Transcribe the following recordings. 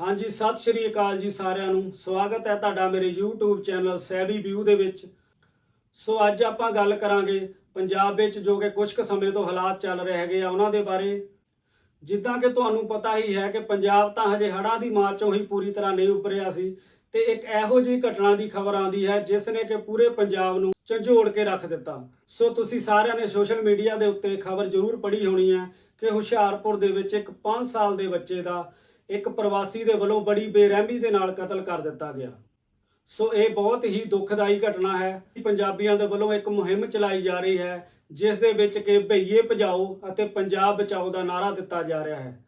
ਹਾਂਜੀ, ਸਤਿ ਸ਼੍ਰੀ ਅਕਾਲ ਜੀ ਸਾਰਿਆਂ ਨੂੰ। ਸਵਾਗਤ ਹੈ ਤੁਹਾਡਾ ਮੇਰੇ YouTube ਚੈਨਲ ਸੈਵੀ ਵਿਊ ਦੇ ਵਿੱਚ। ਸੋ ਅੱਜ ਆਪਾਂ ਗੱਲ ਕਰਾਂਗੇ ਪੰਜਾਬ ਵਿੱਚ ਜੋ ਕਿ ਕੁਝ ਕੁ ਸਮੇਂ ਤੋਂ ਹਾਲਾਤ ਚੱਲ ਰਹੇ ਹੈਗੇ ਆ ਉਹਨਾਂ ਦੇ ਬਾਰੇ। ਜਿੱਦਾਂ ਕਿ ਤੁਹਾਨੂੰ ਪਤਾ ਹੀ ਹੈ ਕਿ ਪੰਜਾਬ ਤਾਂ ਹਜੇ ਹੜ੍ਹਾਂ ਦੀ ਮਾਰ ਚੋਂ ਹੀ ਪੂਰੀ ਤਰ੍ਹਾਂ ਨਹੀਂ ਉੱਪਰਿਆ ਸੀ ਤੇ ਇੱਕ ਇਹੋ ਜਿਹੀ ਘਟਨਾ ਦੀ ਖਬਰ ਆਉਂਦੀ ਹੈ ਜਿਸ ਨੇ ਕਿ ਪੂਰੇ ਪੰਜਾਬ ਨੂੰ ਝੰਜੋੜ ਕੇ ਰੱਖ ਦਿੱਤਾ। ਸੋ ਤੁਸੀਂ ਸਾਰਿਆਂ ਨੇ ਸੋਸ਼ਲ ਮੀਡੀਆ ਦੇ ਉੱਤੇ ਖਬਰ ਜ਼ਰੂਰ ਪੜ੍ਹੀ ਹੋਣੀ ਹੈ ਕਿ ਹੁਸ਼ਿਆਰਪੁਰ ਦੇ ਵਿੱਚ ਇੱਕ 5 ਸਾਲ ਦੇ ਬੱਚੇ ਦਾ ਇੱਕ ਪ੍ਰਵਾਸੀ ਦੇ ਵੱਲੋਂ ਬੜੀ ਬੇਰਹਿਮੀ ਦੇ ਨਾਲ ਕਤਲ ਕਰ ਦਿੱਤਾ ਗਿਆ। ਸੋ ਇਹ ਬਹੁਤ ਹੀ ਦੁਖਦਾਈ ਘਟਨਾ ਹੈ। ਪੰਜਾਬੀਆਂ ਦੇ ਵੱਲੋਂ ਇੱਕ ਮੁਹਿੰਮ ਚਲਾਈ ਜਾ ਰਹੀ ਹੈ, ਜਿਸ ਦੇ ਵਿੱਚ ਕਿ ਭਈਏ ਭਜਾਓ ਅਤੇ ਪੰਜਾਬ ਬਚਾਓ ਦਾ ਨਾਰਾ ਦਿੱਤਾ ਜਾ ਰਿਹਾ ਹੈ।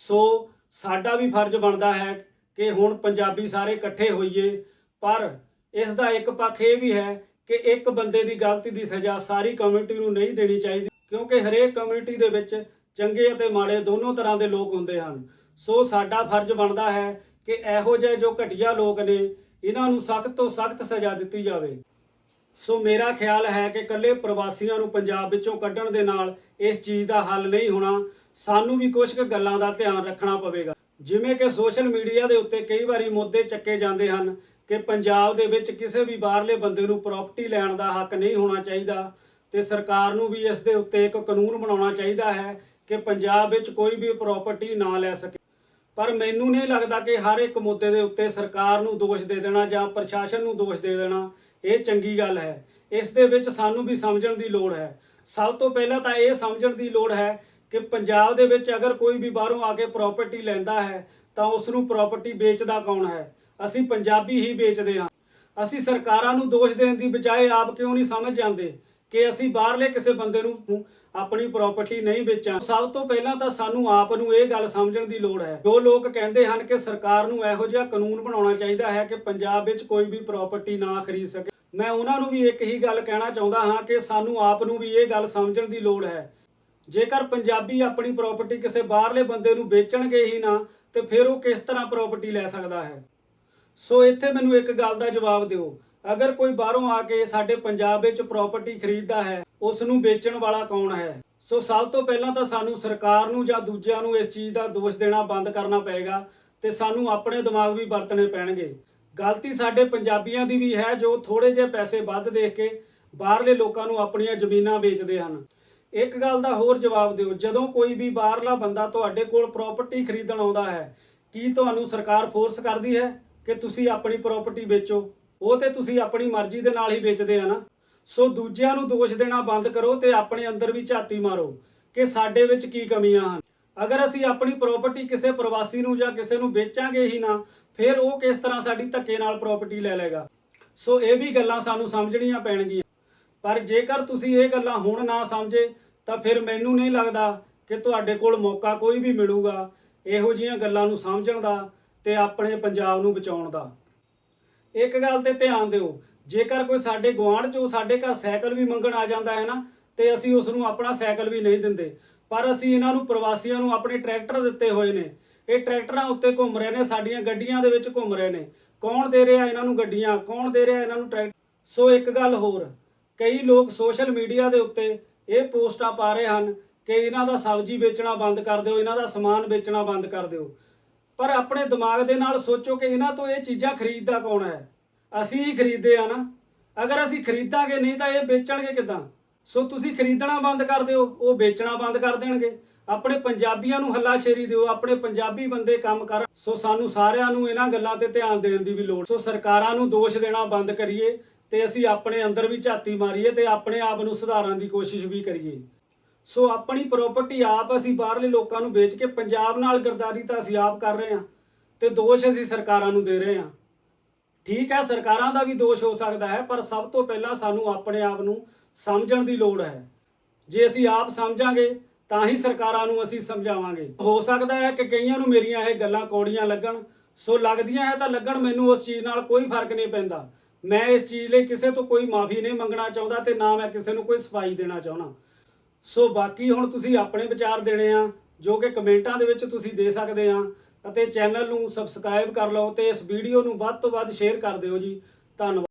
ਸੋ ਸਾਡਾ ਵੀ ਫਰਜ਼ ਬਣਦਾ ਹੈ ਕਿ ਹੁਣ ਪੰਜਾਬੀ ਸਾਰੇ ਇਕੱਠੇ ਹੋਈਏ, ਪਰ ਇਸ ਦਾ ਇੱਕ ਪੱਖ ਇਹ ਵੀ ਹੈ ਕਿ ਇੱਕ ਬੰਦੇ ਦੀ ਗਲਤੀ ਦੀ ਸਜ਼ਾ ਸਾਰੀ ਕਮਿਊਨਿਟੀ ਨੂੰ ਨਹੀਂ ਦੇਣੀ ਚਾਹੀਦੀ, ਕਿਉਂਕਿ ਹਰੇਕ ਕਮਿਊਨਿਟੀ ਦੇ ਵਿੱਚ ਚੰਗੇ ਅਤੇ ਮਾੜੇ ਦੋਨੋਂ ਤਰ੍ਹਾਂ ਦੇ ਲੋਕ ਹੁੰਦੇ ਹਨ। ਸੋ ਸਾਡਾ ਫਰਜ਼ ਬਣਦਾ ਹੈ ਕਿ ਇਹੋ ਜਿਹੇ ਜੋ ਘਟੀਆ ਲੋਕ ਨੇ, ਇਹਨਾਂ ਨੂੰ ਸਖਤ ਤੋਂ ਸਖਤ ਸਜ਼ਾ ਦਿੱਤੀ ਜਾਵੇ। ਸੋ ਮੇਰਾ ਖਿਆਲ ਹੈ ਕਿ ਇਕੱਲੇ ਪ੍ਰਵਾਸੀਆਂ ਨੂੰ ਪੰਜਾਬ ਵਿੱਚੋਂ ਕੱਢਣ ਦੇ ਨਾਲ ਇਸ ਚੀਜ਼ ਦਾ ਹੱਲ ਨਹੀਂ ਹੋਣਾ, ਸਾਨੂੰ ਵੀ ਕੁਝ ਕੁ ਗੱਲਾਂ ਦਾ ਧਿਆਨ ਰੱਖਣਾ ਪਵੇਗਾ। ਜਿਵੇਂ ਕਿ ਸੋਸ਼ਲ ਮੀਡੀਆ ਦੇ ਉੱਤੇ ਕਈ ਵਾਰੀ ਮੁੱਦੇ ਚੱਕੇ ਜਾਂਦੇ ਹਨ ਕਿ ਪੰਜਾਬ ਦੇ ਵਿੱਚ ਕਿਸੇ ਵੀ ਬਾਹਰਲੇ ਬੰਦੇ ਨੂੰ ਪ੍ਰਾਪਰਟੀ ਲੈਣ ਦਾ ਹੱਕ ਨਹੀਂ ਹੋਣਾ ਚਾਹੀਦਾ ਤੇ ਸਰਕਾਰ ਨੂੰ ਵੀ ਇਸ ਦੇ ਉੱਤੇ ਇੱਕ ਕਾਨੂੰਨ ਬਣਾਉਣਾ ਚਾਹੀਦਾ ਹੈ ਕਿ ਪੰਜਾਬ ਵਿੱਚ ਕੋਈ ਵੀ ਪ੍ਰਾਪਰਟੀ ਨਾ ਲੈ ਸਕੇ। ਪਰ ਮੈਨੂੰ ਨਹੀਂ ਲੱਗਦਾ ਕਿ ਹਰ ਇੱਕ ਮੁੱਦੇ ਦੇ ਉੱਤੇ ਸਰਕਾਰ ਨੂੰ ਦੋਸ਼ ਦੇ ਦੇਣਾ ਜਾਂ ਪ੍ਰਸ਼ਾਸਨ ਨੂੰ ਦੋਸ਼ ਦੇ ਦੇਣਾ ਇਹ ਚੰਗੀ ਗੱਲ ਹੈ। ਇਸ ਦੇ ਵਿੱਚ ਸਾਨੂੰ ਵੀ ਸਮਝਣ ਦੀ ਲੋੜ ਹੈ। ਸਭ ਤੋਂ ਪਹਿਲਾਂ ਤਾਂ ਇਹ ਸਮਝਣ ਦੀ ਲੋੜ ਹੈ ਕਿ ਪੰਜਾਬ ਦੇ ਵਿੱਚ ਅਗਰ ਕੋਈ ਵੀ ਬਾਹਰੋਂ ਆ ਕੇ ਪ੍ਰਾਪਰਟੀ ਲੈਂਦਾ ਹੈ, ਤਾਂ ਉਸ ਨੂੰ ਪ੍ਰਾਪਰਟੀ ਵੇਚਦਾ ਕੌਣ ਹੈ? ਅਸੀਂ ਪੰਜਾਬੀ ਹੀ ਵੇਚਦੇ ਹਾਂ। ਅਸੀਂ ਸਰਕਾਰਾਂ ਨੂੰ ਦੋਸ਼ ਦੇਣ ਦੀ ਬਜਾਏ ਆਪ ਕਿਉਂ ਨਹੀਂ ਸਮਝ ਜਾਂਦੇ? ਕਿ ਅਸੀਂ ਬਾਹਰਲੇ ਕਿਸੇ ਬੰਦੇ ਨੂੰ ਆਪਣੀ ਪ੍ਰਾਪਰਟੀ ਨਹੀਂ ਵੇਚਾਂ। ਸਭ ਤੋਂ ਪਹਿਲਾਂ ਤਾਂ ਸਾਨੂੰ ਆਪ ਨੂੰ ਇਹ ਗੱਲ ਸਮਝਣ ਦੀ ਲੋੜ ਹੈ। ਜੋ ਲੋਕ ਕਹਿੰਦੇ ਹਨ ਕਿ ਸਰਕਾਰ ਨੂੰ ਇਹੋ ਜਿਹਾ ਕਾਨੂੰਨ ਬਣਾਉਣਾ ਚਾਹੀਦਾ ਹੈ ਕਿ ਪੰਜਾਬ ਵਿੱਚ ਕੋਈ ਵੀ ਪ੍ਰਾਪਰਟੀ ਨਾ ਖਰੀਦ ਸਕੇ। ਮੈਂ ਉਹਨਾਂ ਨੂੰ ਵੀ ਇੱਕ ਹੀ ਗੱਲ ਕਹਿਣਾ ਚਾਹੁੰਦਾ ਹਾਂ ਕਿ ਸਾਨੂੰ ਆਪ ਨੂੰ ਵੀ ਇਹ ਗੱਲ ਸਮਝਣ ਦੀ ਲੋੜ ਹੈ। ਜੇਕਰ ਪੰਜਾਬੀ ਆਪਣੀ ਪ੍ਰਾਪਰਟੀ ਕਿਸੇ ਬਾਹਰਲੇ ਬੰਦੇ ਨੂੰ ਵੇਚਣਗੇ ਹੀ ਨਾ, ਤੇ ਫਿਰ ਉਹ ਕਿਸ ਤਰ੍ਹਾਂ ਪ੍ਰਾਪਰਟੀ ਲੈ ਸਕਦਾ ਹੈ? ਸੋ ਇੱਥੇ ਮੈਨੂੰ ਇੱਕ ਗੱਲ ਦਾ ਜਵਾਬ ਦਿਓ। ਅਗਰ ਕੋਈ ਬਾਹਰੋਂ ਆ ਕੇ ਸਾਡੇ ਪੰਜਾਬ ਵਿੱਚ ਪ੍ਰਾਪਰਟੀ ਖਰੀਦਦਾ ਹੈ ਉਸ ਨੂੰ ਵੇਚਣ ਵਾਲਾ ਕੌਣ ਹੈ? ਸੋ ਸਭ ਤੋਂ ਪਹਿਲਾਂ ਤਾਂ ਸਾਨੂੰ ਸਰਕਾਰ ਨੂੰ ਜਾਂ ਦੂਜਿਆਂ ਨੂੰ ਇਸ ਚੀਜ਼ ਦਾ ਦੋਸ਼ ਦੇਣਾ ਬੰਦ ਕਰਨਾ ਪਏਗਾ ਤੇ ਸਾਨੂੰ ਆਪਣੇ ਦਿਮਾਗ ਵੀ ਵਰਤਣੇ ਪੈਣਗੇ। ਗਲਤੀ ਸਾਡੇ ਪੰਜਾਬੀਆਂ ਦੀ ਵੀ ਹੈ, ਜੋ ਥੋੜੇ ਜਿਹੇ ਪੈਸੇ ਵੱਧ ਦੇਖ ਕੇ ਬਾਹਰਲੇ ਲੋਕਾਂ ਨੂੰ ਆਪਣੀਆਂ ਜ਼ਮੀਨਾਂ ਵੇਚਦੇ ਹਨ। ਇੱਕ ਗੱਲ ਦਾ ਹੋਰ ਜਵਾਬ ਦਿਓ, ਜਦੋਂ ਕੋਈ ਵੀ ਬਾਹਰਲਾ ਬੰਦਾ ਤੁਹਾਡੇ ਕੋਲ ਪ੍ਰਾਪਰਟੀ ਖਰੀਦਣ ਆਉਂਦਾ ਹੈ, ਕੀ ਤੁਹਾਨੂੰ ਸਰਕਾਰ ਫੋਰਸ ਕਰਦੀ ਹੈ ਕਿ ਤੁਸੀਂ ਆਪਣੀ ਪ੍ਰਾਪਰਟੀ ਵੇਚੋ? ਉਹ ਤੇ ਤੁਸੀਂ ਆਪਣੀ ਮਰਜ਼ੀ ਦੇ ਨਾਲ ਹੀ ਵੇਚਦੇ ਆ ਨਾ। ਸੋ ਦੂਜਿਆਂ ਨੂੰ ਦੋਸ਼ ਦੇਣਾ ਬੰਦ ਕਰੋ ਤੇ ਆਪਣੇ ਅੰਦਰ ਵੀ ਝਾਤੀ ਮਾਰੋ ਕਿ ਸਾਡੇ ਵਿੱਚ ਕੀ ਕਮੀਆਂ ਹਨ। ਅਗਰ ਅਸੀਂ ਆਪਣੀ ਪ੍ਰਾਪਰਟੀ ਕਿਸੇ ਪ੍ਰਵਾਸੀ ਨੂੰ ਜਾਂ ਕਿਸੇ ਨੂੰ ਵੇਚਾਂਗੇ ਹੀ ਨਾ, ਫਿਰ ਉਹ ਕਿਸ ਤਰ੍ਹਾਂ ਸਾਡੀ ਧੱਕੇ ਨਾਲ ਪ੍ਰਾਪਰਟੀ ਲੈ ਲੇਗਾ ਸੋ ਇਹ ਵੀ ਗੱਲਾਂ ਸਾਨੂੰ ਸਮਝਣੀਆਂ ਪੈਣਗੀਆਂ। ਪਰ ਜੇਕਰ ਤੁਸੀਂ ਇਹ ਗੱਲਾਂ ਹੁਣ ਨਾ ਸਮਝੇ, ਤਾਂ ਫਿਰ ਮੈਨੂੰ ਨਹੀਂ ਲੱਗਦਾ ਕਿ ਤੁਹਾਡੇ ਕੋਲ ਮੌਕਾ ਕੋਈ ਵੀ ਮਿਲੂਗਾ ਇਹੋ ਜਿਹੀਆਂ ਗੱਲਾਂ ਨੂੰ ਸਮਝਣ ਦਾ ਤੇ ਆਪਣੇ ਪੰਜਾਬ ਨੂੰ ਬਚਾਉਣ ਦਾ। ਇੱਕ ਗੱਲ ਤੇ ਧਿਆਨ ਦਿਓ, ਜੇਕਰ ਕੋਈ ਸਾਡੇ ਗੁਆਂਢ ਚੋਂ ਸਾਡੇ ਘਰ ਸਾਈਕਲ ਵੀ ਮੰਗਣ ਆ ਜਾਂਦਾ ਹੈ ਨਾ, ਤੇ ਅਸੀਂ ਉਸ ਨੂੰ ਆਪਣਾ ਸਾਈਕਲ ਵੀ ਨਹੀਂ ਦਿੰਦੇ। ਪਰ ਅਸੀਂ ਇਹਨਾਂ ਨੂੰ ਪ੍ਰਵਾਸੀਆਂ ਨੂੰ ਆਪਣੇ ਟਰੈਕਟਰ ਦਿੱਤੇ ਹੋਏ ਨੇ। ਇਹ ਟਰੈਕਟਰਾਂ ਉੱਤੇ ਘੁੰਮ ਰਹੇ ਨੇ, ਸਾਡੀਆਂ ਗੱਡੀਆਂ ਦੇ ਵਿੱਚ ਘੁੰਮ ਰਹੇ ਨੇ। ਕੌਣ ਦੇ ਰਿਹਾ ਇਹਨਾਂ ਨੂੰ ਗੱਡੀਆਂ, ਕੌਣ ਦੇ ਰਿਹਾ ਇਹਨਾਂ ਨੂੰ ਟਰੈਕਟਰ ਸੋ ਇੱਕ ਗੱਲ ਹੋਰ, ਕਈ ਲੋਕ ਸੋਸ਼ਲ ਮੀਡੀਆ ਦੇ ਉੱਤੇ ਇਹ ਪੋਸਟਾਂ ਪਾ ਰਹੇ ਹਨ ਕਿ ਇਹਨਾਂ ਦਾ ਸਬਜ਼ੀ ਵੇਚਣਾ ਬੰਦ ਕਰ ਦਿਓ, ਇਹਨਾਂ ਦਾ ਸਮਾਨ ਵੇਚਣਾ ਬੰਦ ਕਰ ਦਿਓ। ਪਰ ਆਪਣੇ ਦਿਮਾਗ ਦੇ ਨਾਲ ਸੋਚੋ ਕਿ ਇਹਨਾਂ ਤੋਂ ਇਹ ਚੀਜ਼ਾਂ ਖਰੀਦਦਾ ਕੌਣ ਹੈ? ਅਸੀਂ ਹੀ ਖਰੀਦਦੇ ਆ ਨਾ। ਅਗਰ ਅਸੀਂ ਖਰੀਦਾਂਗੇ ਨਹੀਂ ਤਾਂ ਇਹ ਵੇਚਣਗੇ ਕਿਦਾਂ? ਸੋ ਤੁਸੀਂ ਖਰੀਦਣਾ ਬੰਦ ਕਰ ਦਿਓ, ਉਹ ਵੇਚਣਾ ਬੰਦ ਕਰ ਦੇਣਗੇ। ਆਪਣੇ ਪੰਜਾਬੀਆਂ ਨੂੰ ਹੱਲਾਸ਼ੇਰੀ ਦਿਓ, ਆਪਣੇ ਪੰਜਾਬੀ ਬੰਦੇ ਕੰਮ ਕਰਨ ਸੋ ਸਾਨੂੰ ਸਾਰਿਆਂ ਨੂੰ ਇਹਨਾਂ ਗੱਲਾਂ ਤੇ ਧਿਆਨ ਦੇਣ ਦੀ ਵੀ ਲੋੜ। ਸੋ ਸਰਕਾਰਾਂ ਨੂੰ ਦੋਸ਼ ਦੇਣਾ ਬੰਦ ਕਰੀਏ ਤੇ ਅਸੀਂ ਆਪਣੇ ਅੰਦਰ ਵੀ ਝਾਤੀ ਮਾਰੀਏ ਤੇ ਆਪਣੇ ਆਪ ਨੂੰ ਸੁਧਾਰਨ ਦੀ ਕੋਸ਼ਿਸ਼ ਵੀ ਕਰੀਏ। ਸੋ ਆਪਣੀ ਪ੍ਰਾਪਰਟੀ ਆਪ ਅਸੀਂ ਬਾਹਰਲੇ ਲੋਕਾਂ ਨੂੰ ਵੇਚ ਕੇ ਪੰਜਾਬ ਨਾਲ ਗਰਦਾਰੀ ਤਾਂ ਅਸੀਂ ਆਪ ਕਰ ਰਹੇ ਹਾਂ ਤੇ ਦੋਸ਼ ਅਸੀਂ ਸਰਕਾਰਾਂ ਨੂੰ ਦੇ ਰਹੇ ਹਾਂ। ਠੀਕ ਹੈ, ਸਰਕਾਰਾਂ ਦਾ ਵੀ ਦੋਸ਼ ਹੋ ਸਕਦਾ ਹੈ, ਪਰ ਸਭ ਤੋਂ ਪਹਿਲਾਂ ਸਾਨੂੰ ਆਪਣੇ ਆਪ ਨੂੰ ਸਮਝਣ ਦੀ ਲੋੜ ਹੈ। ਜੇ ਅਸੀਂ ਆਪ ਸਮਝਾਂਗੇ, ਤਾਂ ਹੀ ਸਰਕਾਰਾਂ ਨੂੰ ਅਸੀਂ ਸਮਝਾਵਾਂਗੇ। ਹੋ ਸਕਦਾ ਹੈ ਕਿ ਕਈਆਂ ਨੂੰ ਮੇਰੀਆਂ ਇਹ ਗੱਲਾਂ ਕੌੜੀਆਂ ਲੱਗਣ। ਸੋ ਲੱਗਦੀਆਂ ਹੈ ਤਾਂ ਲੱਗਣ, ਮੈਨੂੰ ਉਸ ਚੀਜ਼ ਨਾਲ ਕੋਈ ਫ਼ਰਕ ਨਹੀਂ ਪੈਂਦਾ। ਮੈਂ ਇਸ ਚੀਜ਼ ਲਈ ਕਿਸੇ ਤੋਂ ਕੋਈ ਮਾਫੀ ਨਹੀਂ ਮੰਗਣਾ ਚਾਹੁੰਦਾ ਤੇ ਨਾ ਮੈਂ ਕਿਸੇ ਨੂੰ ਕੋਈ ਸਫ਼ਾਈ ਦੇਣਾ ਚਾਹੁੰਦਾ। ਸੋ ਬਾਕੀ ਹੁਣ ਤੁਸੀਂ ਆਪਣੇ ਵਿਚਾਰ ਦੇਣੇ ਆ, ਜੋ ਕਿ ਕਮੈਂਟਾਂ ਦੇ ਵਿੱਚ ਤੁਸੀਂ ਦੇ ਸਕਦੇ ਆ, ਅਤੇ ਚੈਨਲ ਨੂੰ ਸਬਸਕ੍ਰਾਈਬ ਕਰ ਲਓ ਤੇ ਇਸ ਵੀਡੀਓ ਨੂੰ ਵੱਧ ਤੋਂ ਵੱਧ ਸ਼ੇਅਰ ਕਰ ਦਿਓ ਜੀ। ਧੰਨਵਾਦ।